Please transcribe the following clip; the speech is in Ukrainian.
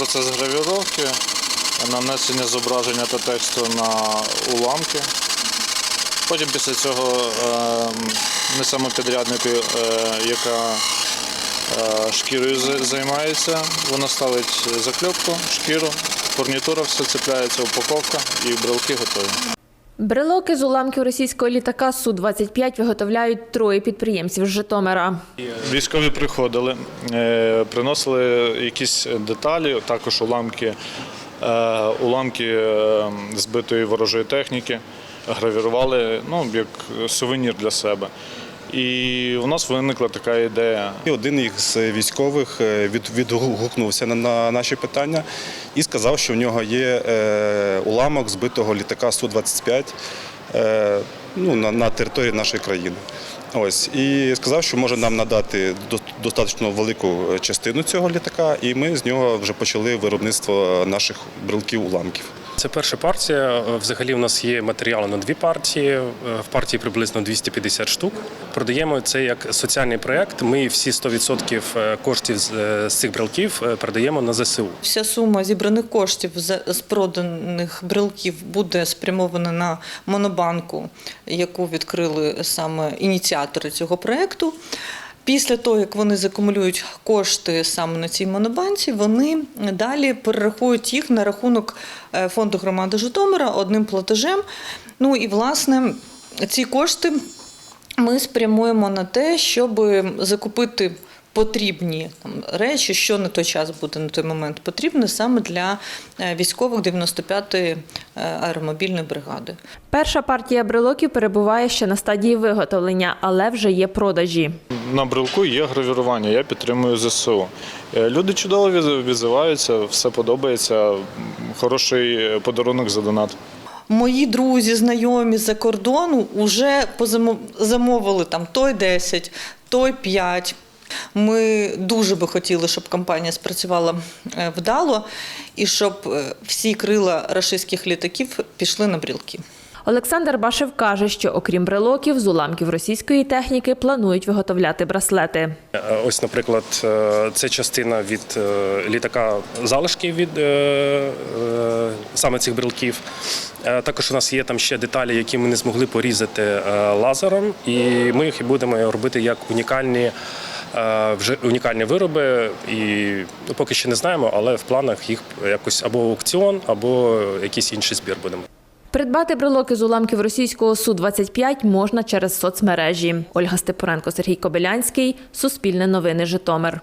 процес гравіровки, нанесення зображення та тексту на уламки. Потім після цього несемо підряднику, е, яка е, шкірою займається. Вона ставить закльопку, шкіру, фурнітура все цепляється, упаковка і брелки готові. Брелоки з уламків російського літака Су-25 виготовляють троє підприємців з Житомира. Військові приходили, е, приносили якісь деталі, також уламки, е, уламки е, збитої ворожої техніки, гравірували ну, як сувенір для себе. І у нас виникла така ідея. І один із військових е, відгукнувся на, на наші питання і сказав, що в нього є е, уламок збитого літака Су-25 е, ну, на, на території нашої країни. Ось і сказав, що може нам надати до- достатньо велику частину цього літака, і ми з нього вже почали виробництво наших брелків уламків. Це перша партія. Е, Взагалі, у нас є матеріали на дві партії. Е, В партії приблизно 250 штук. Продаємо це як соціальний проєкт. Ми всі 100% коштів з е, цих брелків е, передаємо на ЗСУ. Вся сума зібраних коштів з з проданих брелків буде спрямована на монобанку, яку відкрили саме ініціатори цього проєкту. Після того, як вони закумулюють кошти саме на цій монобанці, вони далі перерахують їх на рахунок е, фонду громади Житомира одним платежем. Ну і власне ці кошти ми спрямуємо на те, щоб закупити потрібні там, речі, що на той час буде на той момент потрібне саме для е, військових 95-ї е, аеромобільної бригади. Перша партія брелоків перебуває ще на стадії виготовлення, але вже є продажі. На брелку є гравірування, я підтримую ЗСУ. Е, Люди чудово відзиваються, все подобається. Хороший подарунок за донат. Мої друзі, знайомі з-за кордону вже позамо- замовили там той 10, той 5. Ми дуже би хотіли, щоб компанія спрацювала е, вдало і щоб е, всі крила рашистських літаків пішли на брілки. Олександр Башев каже, що окрім брелоків, з уламків російської техніки планують виготовляти браслети. Е, Ось, наприклад, це частина від літака залишки від саме цих брелків. Також у нас є там ще деталі, які ми не змогли порізати лазером, і ми їх і будемо робити як унікальні. Е, Вже унікальні вироби, і ну, поки ще не знаємо, але в планах їх якось або аукціон, або якийсь інший збір будемо. Придбати брелоки з уламків російського Су-25 можна через соцмережі. Ольга Степуренко, Сергій Кобилянський, Суспільне новини, Житомир.